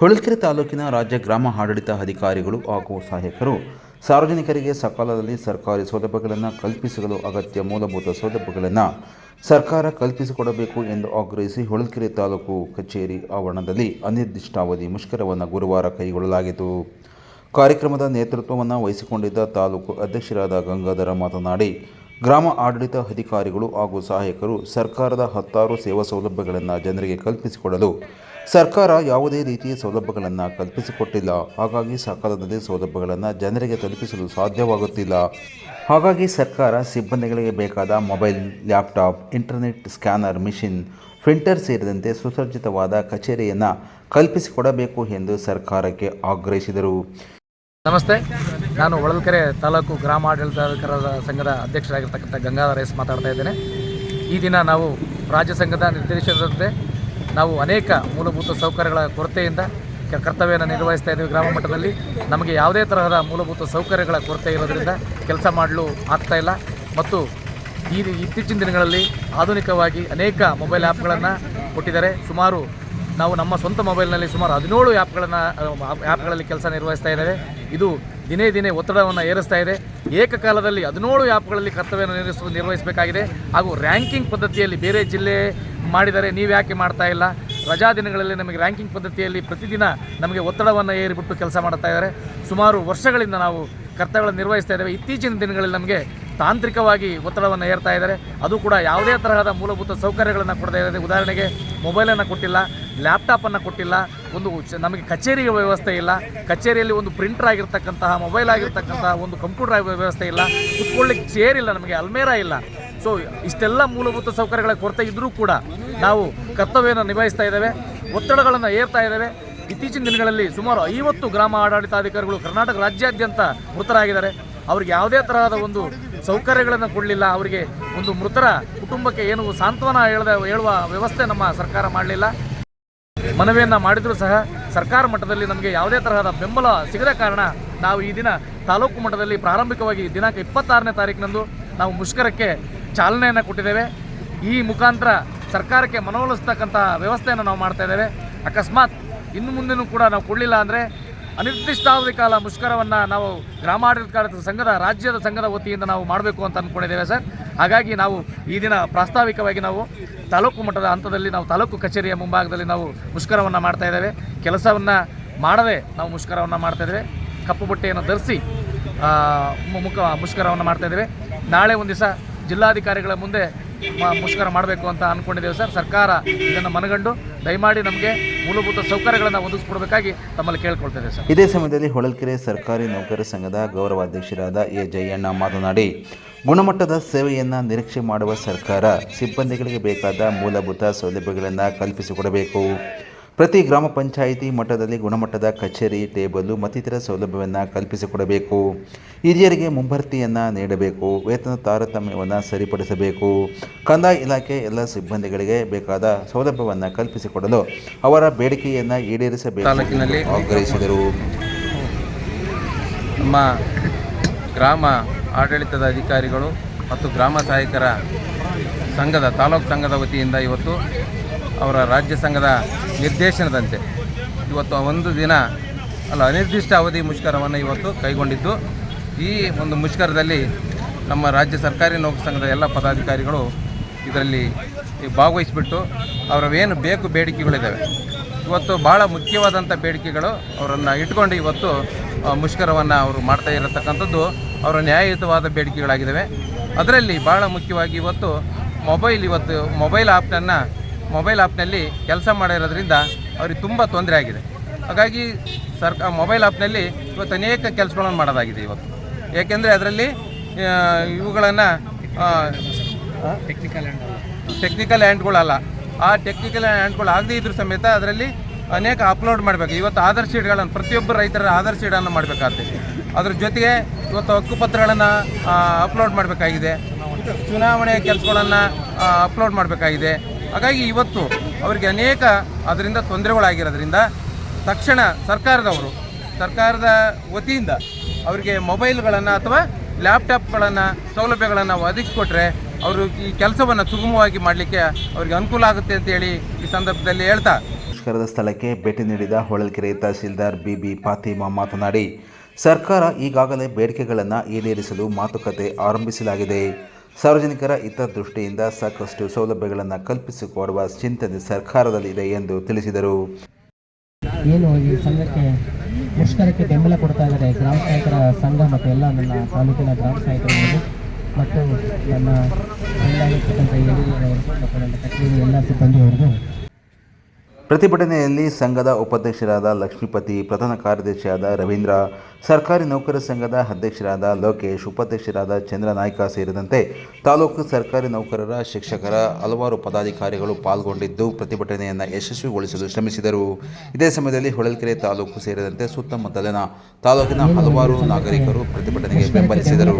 ಹೊಳಲ್ಕೆರೆ ತಾಲೂಕಿನ ರಾಜ್ಯ ಗ್ರಾಮ ಆಡಳಿತ ಅಧಿಕಾರಿಗಳು ಹಾಗೂ ಸಹಾಯಕರು ಸಾರ್ವಜನಿಕರಿಗೆ ಸಕಾಲದಲ್ಲಿ ಸರ್ಕಾರಿ ಸೌಲಭ್ಯಗಳನ್ನು ಕಲ್ಪಿಸಲು ಅಗತ್ಯ ಮೂಲಭೂತ ಸೌಲಭ್ಯಗಳನ್ನು ಸರ್ಕಾರ ಕಲ್ಪಿಸಿಕೊಡಬೇಕು ಎಂದು ಆಗ್ರಹಿಸಿ ಹೊಳಲ್ಕೆರೆ ತಾಲೂಕು ಕಚೇರಿ ಆವರಣದಲ್ಲಿ ಅನಿರ್ದಿಷ್ಟಾವಧಿ ಮುಷ್ಕರವನ್ನು ಗುರುವಾರ ಕೈಗೊಳ್ಳಲಾಗಿತ್ತು. ಕಾರ್ಯಕ್ರಮದ ನೇತೃತ್ವವನ್ನು ವಹಿಸಿಕೊಂಡಿದ್ದ ತಾಲೂಕು ಅಧ್ಯಕ್ಷರಾದ ಗಂಗಾಧರ ಮಾತನಾಡಿ ಗ್ರಾಮ ಆಡಳಿತ ಅಧಿಕಾರಿಗಳು ಹಾಗೂ ಸಹಾಯಕರು ಸರ್ಕಾರದ ಹತ್ತಾರು ಸೇವಾ ಸೌಲಭ್ಯಗಳನ್ನು ಜನರಿಗೆ ಕಲ್ಪಿಸಿಕೊಡಲು ಸರ್ಕಾರ ಯಾವುದೇ ರೀತಿಯ ಸೌಲಭ್ಯಗಳನ್ನು ಕಲ್ಪಿಸಿಕೊಟ್ಟಿಲ್ಲ. ಹಾಗಾಗಿ ಸಕಾಲದಲ್ಲಿ ಸೌಲಭ್ಯಗಳನ್ನು ಜನರಿಗೆ ತಲುಪಿಸಲು ಸಾಧ್ಯವಾಗುತ್ತಿಲ್ಲ. ಹಾಗಾಗಿ ಸರ್ಕಾರ ಸಿಬ್ಬಂದಿಗಳಿಗೆ ಬೇಕಾದ mobile, laptop, internet scanner, machine, printer ಸೇರಿದಂತೆ ಸುಸಜ್ಜಿತವಾದ ಕಚೇರಿಯನ್ನು ಕಲ್ಪಿಸಿಕೊಡಬೇಕು ಎಂದು ಸರ್ಕಾರಕ್ಕೆ ಆಗ್ರಹಿಸಿದರು. ನಮಸ್ತೆ. ನಾನು ಹೊಳಲ್ಕೆರೆ ತಾಲೂಕು ಗ್ರಾಮ ಆಡಳಿತಾಧಿಕಾರದ ಸಂಘದ ಅಧ್ಯಕ್ಷರಾಗಿರ್ತಕ್ಕಂಥ ಗಂಗಾಧರ ಎಸ್ ಮಾತಾಡ್ತಾ ಇದ್ದೇನೆ. ಈ ದಿನ ನಾವು ರಾಜ್ಯ ಸಂಘದ ನಿರ್ದೇಶನದಂತೆ ನಾವು ಅನೇಕ ಮೂಲಭೂತ ಸೌಕರ್ಯಗಳ ಕೊರತೆಯಿಂದ ಕರ್ತವ್ಯವನ್ನು ನಿರ್ವಹಿಸ್ತಾ ಇದ್ದೀವಿ ಗ್ರಾಮ ಮಟ್ಟದಲ್ಲಿ. ನಮಗೆ ಯಾವುದೇ ತರಹದ ಮೂಲಭೂತ ಸೌಕರ್ಯಗಳ ಕೊರತೆ ಇರೋದರಿಂದ ಕೆಲಸ ಮಾಡಲು ಆಗ್ತಾ ಇಲ್ಲ. ಮತ್ತು ಈ ಇತ್ತೀಚಿನ ದಿನಗಳಲ್ಲಿ ಆಧುನಿಕವಾಗಿ ಅನೇಕ ಮೊಬೈಲ್ ಆ್ಯಪ್ಗಳನ್ನು ಕೊಟ್ಟಿದ್ದಾರೆ. ಸುಮಾರು ನಾವು ನಮ್ಮ ಸ್ವಂತ ಮೊಬೈಲ್ನಲ್ಲಿ ಸುಮಾರು ಹದಿನೇಳು ಆ್ಯಪ್ಗಳನ್ನು ಆ್ಯಪ್ಗಳಲ್ಲಿ ಕೆಲಸ ನಿರ್ವಹಿಸ್ತಾ ಇದ್ದೇವೆ. ಇದು ದಿನೇ ದಿನೇ ಒತ್ತಡವನ್ನು ಏರಿಸ್ತಾ ಇದೆ. ಏಕಕಾಲದಲ್ಲಿ ಹದಿನೇಳು ಆ್ಯಪ್ಗಳಲ್ಲಿ ಕರ್ತವ್ಯವನ್ನು ನಿರ್ವಹಿಸ ನಿರ್ವಹಿಸಬೇಕಾಗಿದೆ. ಹಾಗೂ ರ್ಯಾಂಕಿಂಗ್ ಪದ್ಧತಿಯಲ್ಲಿ ಬೇರೆ ಜಿಲ್ಲೆ ಮಾಡಿದರೆ ನೀವು ಯಾಕೆ ಮಾಡ್ತಾ ಇಲ್ಲ? ರಜಾ ದಿನಗಳಲ್ಲಿ ನಮಗೆ ರ್ಯಾಂಕಿಂಗ್ ಪದ್ಧತಿಯಲ್ಲಿ ಪ್ರತಿದಿನ ನಮಗೆ ಒತ್ತಡವನ್ನು ಏರಿಬಿಟ್ಟು ಕೆಲಸ ಮಾಡ್ತಾ ಇದ್ದಾರೆ. ಸುಮಾರು ವರ್ಷಗಳಿಂದ ನಾವು ಕರ್ತವ್ಯಗಳನ್ನು ನಿರ್ವಹಿಸ್ತಾ ಇದ್ದೇವೆ. ಇತ್ತೀಚಿನ ದಿನಗಳಲ್ಲಿ ನಮಗೆ ತಾಂತ್ರಿಕವಾಗಿ ಒತ್ತಡವನ್ನು ಹೇರ್ತಾ ಇದ್ದಾರೆ. ಅದು ಕೂಡ ಯಾವುದೇ ತರಹದ ಮೂಲಭೂತ ಸೌಕರ್ಯಗಳನ್ನು ಕೊಡದೇ ಇರೋದೇ. ಉದಾಹರಣೆಗೆ ಮೊಬೈಲನ್ನು ಕೊಟ್ಟಿಲ್ಲ ಲ್ಯಾಪ್ಟಾಪನ್ನು ಕೊಟ್ಟಿಲ್ಲ, ಒಂದು ನಮಗೆ ಕಚೇರಿಯ ವ್ಯವಸ್ಥೆ ಇಲ್ಲ, ಕಚೇರಿಯಲ್ಲಿ ಒಂದು ಪ್ರಿಂಟರ್ ಆಗಿರ್ತಕ್ಕಂತಹ ಮೊಬೈಲ್ ಆಗಿರ್ತಕ್ಕಂತಹ ಒಂದು ಕಂಪ್ಯೂಟರ್ ವ್ಯವಸ್ಥೆ ಇಲ್ಲ. ಕುತ್ಕೊಳ್ಳಿಕ್ಕೆ ಚೇರ್ ಇಲ್ಲ ನಮಗೆ ಅಲ್ಮೇರ ಇಲ್ಲ. ಸೊ ಇಷ್ಟೆಲ್ಲ ಮೂಲಭೂತ ಸೌಕರ್ಯಗಳ ಕೊರತೆ ಇದ್ದರೂ ಕೂಡ ನಾವು ಕರ್ತವ್ಯವನ್ನು ನಿಭಾಯಿಸ್ತಾ ಇದ್ದೇವೆ. ಒತ್ತಡಗಳನ್ನು ಏರ್ತಾ ಇದ್ದೇವೆ. ಇತ್ತೀಚಿನ ದಿನಗಳಲ್ಲಿ ಸುಮಾರು ಐವತ್ತು ಗ್ರಾಮ ಆಡಳಿತಾಧಿಕಾರಿಗಳು ಕರ್ನಾಟಕ ರಾಜ್ಯಾದ್ಯಂತ ಮೃತರಾಗಿದ್ದಾರೆ. ಅವ್ರಿಗೆ ಯಾವುದೇ ತರಹದ ಒಂದು ಸೌಕರ್ಯಗಳನ್ನು ಕೊಡಲಿಲ್ಲ, ಅವರಿಗೆ ಒಂದು ಮೃತರ ಕುಟುಂಬಕ್ಕೆ ಏನು ಸಾಂತ್ವನ ಹೇಳದ, ಹೇಳುವ ವ್ಯವಸ್ಥೆ ನಮ್ಮ ಸರ್ಕಾರ ಮಾಡಲಿಲ್ಲ. ಮನವಿಯನ್ನು ಮಾಡಿದರೂ ಸಹ ಸರ್ಕಾರ ಮಟ್ಟದಲ್ಲಿ ನಮಗೆ ಯಾವುದೇ ತರಹದ ಬೆಂಬಲ ಸಿಗದ ಕಾರಣ ನಾವು ಈ ದಿನ ತಾಲೂಕು ಮಟ್ಟದಲ್ಲಿ ಪ್ರಾರಂಭಿಕವಾಗಿ ದಿನಾಂಕ ಇಪ್ಪತ್ತಾರನೇ ತಾರೀಕಿನಂದು ನಾವು ಮುಷ್ಕರಕ್ಕೆ ಚಾಲನೆಯನ್ನು ಕೊಟ್ಟಿದ್ದೇವೆ. ಈ ಮುಖಾಂತರ ಸರ್ಕಾರಕ್ಕೆ ಮನವೊಲಿಸ್ತಕ್ಕಂಥ ವ್ಯವಸ್ಥೆಯನ್ನು ನಾವು ಮಾಡ್ತಾ ಇದ್ದೇವೆ. ಅಕಸ್ಮಾತ್ ಇನ್ನು ಮುಂದೆನೂ ಕೂಡ ನಾವು ಕೊಡಲಿಲ್ಲ ಅಂದರೆ ಅನಿರ್ದಿಷ್ಟಾವಧಿ ಕಾಲ ಮುಷ್ಕರವನ್ನು ನಾವು ಗ್ರಾಮಾಡಳಿತ ಸಂಘದ, ರಾಜ್ಯದ ಸಂಘದ ವತಿಯಿಂದ ನಾವು ಮಾಡಬೇಕು ಅಂತ ಅಂದ್ಕೊಂಡಿದ್ದೇವೆ ಸರ್. ಹಾಗಾಗಿ ನಾವು ಈ ದಿನ ಪ್ರಾಸ್ತಾವಿಕವಾಗಿ ನಾವು ತಾಲೂಕು ಮಟ್ಟದ ಹಂತದಲ್ಲಿ ನಾವು ತಾಲೂಕು ಕಚೇರಿಯ ಮುಂಭಾಗದಲ್ಲಿ ನಾವು ಮುಷ್ಕರವನ್ನು ಮಾಡ್ತಾ ಇದ್ದೇವೆ. ಕೆಲಸವನ್ನು ಮಾಡದೆ ನಾವು ಮುಷ್ಕರವನ್ನು ಮಾಡ್ತಾ ಇದ್ದೇವೆ. ಕಪ್ಪು ಬಟ್ಟೆಯನ್ನು ಧರಿಸಿ ಮುಖ ಮುಷ್ಕರವನ್ನು ಮಾಡ್ತಾ ಇದ್ದೇವೆ. ನಾಳೆ ಒಂದು ದಿವಸ ಜಿಲ್ಲಾಧಿಕಾರಿಗಳ ಮುಂದೆ ಮುಷ್ಕರ ಮಾಡಬೇಕು ಅಂತ ಅಂದ್ಕೊಂಡಿದ್ದೇವೆ ಸರ್. ಸರ್ಕಾರ ಇದನ್ನು ಮನಗಂಡು ದಯಮಾಡಿ ನಮಗೆ ಮೂಲಭೂತ ಸೌಕರ್ಯಗಳನ್ನು ಒದಗಿಸ್ಕೊಡ್ಬೇಕಾಗಿ ತಮ್ಮಲ್ಲಿ ಕೇಳ್ಕೊಳ್ತೇವೆ ಸರ್. ಇದೇ ಸಮಯದಲ್ಲಿ ಹೊಳಲ್ಕೆರೆ ಸರ್ಕಾರಿ ನೌಕರ ಸಂಘದ ಗೌರವಾಧ್ಯಕ್ಷರಾದ ಎ ಜಯಣ್ಣ ಮಾತನಾಡಿ, ಗುಣಮಟ್ಟದ ಸೇವೆಯನ್ನು ನಿರೀಕ್ಷೆ ಮಾಡುವ ಸರ್ಕಾರ ಸಿಬ್ಬಂದಿಗಳಿಗೆ ಬೇಕಾದ ಮೂಲಭೂತ ಸೌಲಭ್ಯಗಳನ್ನು ಕಲ್ಪಿಸಿಕೊಡಬೇಕು. ಪ್ರತಿ ಗ್ರಾಮ ಪಂಚಾಯಿತಿ ಮಟ್ಟದಲ್ಲಿ ಗುಣಮಟ್ಟದ ಕಚೇರಿ ಟೇಬಲ್ಲು ಮತ್ತಿತರ ಸೌಲಭ್ಯವನ್ನು ಕಲ್ಪಿಸಿಕೊಡಬೇಕು. ಹಿರಿಯರಿಗೆ ಮುಂಬರ್ತಿಯನ್ನು ನೀಡಬೇಕು. ವೇತನ ತಾರತಮ್ಯವನ್ನು ಸರಿಪಡಿಸಬೇಕು. ಕಂದಾಯ ಇಲಾಖೆ ಎಲ್ಲ ಸಿಬ್ಬಂದಿಗಳಿಗೆ ಬೇಕಾದ ಸೌಲಭ್ಯವನ್ನು ಕಲ್ಪಿಸಿಕೊಡಲು ಅವರ ಬೇಡಿಕೆಯನ್ನು ಈಡೇರಿಸಬೇಕು ಆಗ್ರಹಿಸಿದರು. ನಮ್ಮ ಗ್ರಾಮ ಆಡಳಿತದ ಅಧಿಕಾರಿಗಳು ಮತ್ತು ಗ್ರಾಮ ಸಹಾಯಕರ ಸಂಘದ ತಾಲೂಕು ಸಂಘದ ವತಿಯಿಂದ ಇವತ್ತು ಅವರ ರಾಜ್ಯ ಸಂಘದ ನಿರ್ದೇಶನದಂತೆ. ಇವತ್ತು ಒಂದು ದಿನ, ಅಲ್ಲ, ಅನಿರ್ದಿಷ್ಟ ಅವಧಿ ಮುಷ್ಕರವನ್ನು ಇವತ್ತು ಕೈಗೊಂಡಿದ್ದು. ಈ ಒಂದು ಮುಷ್ಕರದಲ್ಲಿ ನಮ್ಮ ರಾಜ್ಯ ಸರ್ಕಾರಿ ನೌಕರ ಸಂಘದ ಎಲ್ಲ ಪದಾಧಿಕಾರಿಗಳು ಇದರಲ್ಲಿ ಭಾಗವಹಿಸಿಬಿಟ್ಟು ಅವರವೇನು ಬೇಕು ಬೇಡಿಕೆಗಳಿದ್ದಾವೆ. ಇವತ್ತು ಭಾಳ ಮುಖ್ಯವಾದಂಥ ಬೇಡಿಕೆಗಳು ಅವರನ್ನು ಇಟ್ಕೊಂಡು ಇವತ್ತು ಮುಷ್ಕರವನ್ನು ಅವರು ಮಾಡ್ತಾ ಇರತಕ್ಕಂಥದ್ದು ಅವರ ನ್ಯಾಯಯುತವಾದ ಬೇಡಿಕೆಗಳಾಗಿದ್ದಾವೆ. ಅದರಲ್ಲಿ ಭಾಳ ಮುಖ್ಯವಾಗಿ ಇವತ್ತು ಮೊಬೈಲ್ ಇವತ್ತು ಮೊಬೈಲ್ ಆ್ಯಪ್ನನ್ನು ಮೊಬೈಲ್ ಆ್ಯಪ್ನಲ್ಲಿ ಕೆಲಸ ಮಾಡಿರೋದ್ರಿಂದ ಅವ್ರಿಗೆ ತುಂಬ ತೊಂದರೆ ಆಗಿದೆ. ಹಾಗಾಗಿ ಸರ್ಕ ಮೊಬೈಲ್ ಆ್ಯಪ್ನಲ್ಲಿ ಇವತ್ತು ಅನೇಕ ಕೆಲಸಗಳನ್ನು ಮಾಡೋದಾಗಿದೆ ಇವತ್ತು. ಏಕೆಂದರೆ ಅದರಲ್ಲಿ ಇವುಗಳನ್ನು ಟೆಕ್ನಿಕಲ್ ಟೆಕ್ನಿಕಲ್ ಹ್ಯಾಂಡ್ಗಳಲ್ಲ ಆ ಟೆಕ್ನಿಕಲ್ ಹ್ಯಾಂಡ್ಗಳು ಆಗದೇ ಇದ್ರೂ ಸಮೇತ ಅದರಲ್ಲಿ ಅನೇಕ ಅಪ್ಲೋಡ್ ಮಾಡಬೇಕು. ಇವತ್ತು ಆಧಾರ್ ಶೀಟ್ಗಳನ್ನು ಪ್ರತಿಯೊಬ್ಬರು ರೈತರ ಆಧಾರ್ ಶೀಟನ್ನು ಮಾಡಬೇಕಾಗ್ತದೆ. ಅದ್ರ ಜೊತೆಗೆ ಇವತ್ತು ಹಕ್ಕುಪತ್ರಗಳನ್ನು ಅಪ್ಲೋಡ್ ಮಾಡಬೇಕಾಗಿದೆ. ಚುನಾವಣೆ ಕೆಲಸಗಳನ್ನು ಅಪ್ಲೋಡ್ ಮಾಡಬೇಕಾಗಿದೆ. ಹಾಗಾಗಿ ಇವತ್ತು ಅವರಿಗೆ ಅನೇಕ ಅದರಿಂದ ತೊಂದರೆಗಳಾಗಿರೋದ್ರಿಂದ ತಕ್ಷಣ ಸರ್ಕಾರದವರು, ಸರ್ಕಾರದ ವತಿಯಿಂದ ಅವರಿಗೆ ಮೊಬೈಲ್ಗಳನ್ನು ಅಥವಾ ಲ್ಯಾಪ್ಟಾಪ್ಗಳನ್ನು ಸೌಲಭ್ಯಗಳನ್ನು ಒದಗಿಸಿಕೊಟ್ರೆ ಅವರು ಈ ಕೆಲಸವನ್ನು ಸುಗಮವಾಗಿ ಮಾಡಲಿಕ್ಕೆ ಅವರಿಗೆ ಅನುಕೂಲ ಆಗುತ್ತೆ ಅಂತೇಳಿ ಈ ಸಂದರ್ಭದಲ್ಲಿ ಹೇಳ್ತಾ. ಮುಷ್ಕರದ ಸ್ಥಳಕ್ಕೆ ಭೇಟಿ ನೀಡಿದ ಹೊಳಲ್ಕೆರೆ ತಹಸೀಲ್ದಾರ್ ಬಿ ಫಾತಿಮಾ ಮಾತನಾಡಿ, ಸರ್ಕಾರ ಈಗಾಗಲೇ ಬೇಡಿಕೆಗಳನ್ನು ಈಡೇರಿಸಲು ಮಾತುಕತೆ ಆರಂಭಿಸಲಾಗಿದೆ. ಸಾರ್ವಜನಿಕರ ಹಿತದೃಷ್ಟಿಯಿಂದ ಸಾಕಷ್ಟು ಸೌಲಭ್ಯಗಳನ್ನು ಕಲ್ಪಿಸಿಕೊಡುವ ಚಿಂತನೆ ಸರ್ಕಾರದಲ್ಲಿದೆ ಎಂದು ತಿಳಿಸಿದರು. ಏನು ಈ ಸಂಘಕ್ಕೆ ಮುಷ್ಕರಕ್ಕೆ ಬೆಂಬಲ ಕೊಡ್ತಾ ಇದ್ದಾರೆ ಗ್ರಾಮ ಸಹಾಯಕರ ಸಂಘ ಮತ್ತು ಎಲ್ಲ ನನ್ನ ತಾಲೂಕಿನ ಗ್ರಾಮ ಸಹಾಯಕರುಗಳು ಮತ್ತು ನನ್ನ ಹಿರಿಯರು ಮತ್ತು ನನ್ನ ಕಚೇರಿ ಎಲ್ಲ ಪ್ರತಿಭಟನೆಯಲ್ಲಿ ಸಂಘದ ಉಪಾಧ್ಯಕ್ಷರಾದ ಲಕ್ಷ್ಮೀಪತಿ, ಪ್ರಧಾನ ಕಾರ್ಯದರ್ಶಿಯಾದ ರವೀಂದ್ರ, ಸರ್ಕಾರಿ ನೌಕರ ಸಂಘದ ಅಧ್ಯಕ್ಷರಾದ ಲೋಕೇಶ್, ಉಪಾಧ್ಯಕ್ಷರಾದ ಚಂದ್ರನಾಯ್ಕ ಸೇರಿದಂತೆ ತಾಲೂಕು ಸರ್ಕಾರಿ ನೌಕರರ ಶಿಕ್ಷಕರ ಹಲವಾರು ಪದಾಧಿಕಾರಿಗಳು ಪಾಲ್ಗೊಂಡಿದ್ದು ಪ್ರತಿಭಟನೆಯನ್ನು ಯಶಸ್ವಿಗೊಳಿಸಲು ಶ್ರಮಿಸಿದರು. ಇದೇ ಸಮಯದಲ್ಲಿ ಹೊಳಲ್ಕೆರೆ ತಾಲೂಕು ಸೇರಿದಂತೆ ಸುತ್ತಮುತ್ತಲಿನ ತಾಲೂಕಿನ ಹಲವಾರು ನಾಗರಿಕರು ಪ್ರತಿಭಟನೆಗೆ ಬೆಂಬಲಿಸಿದರು.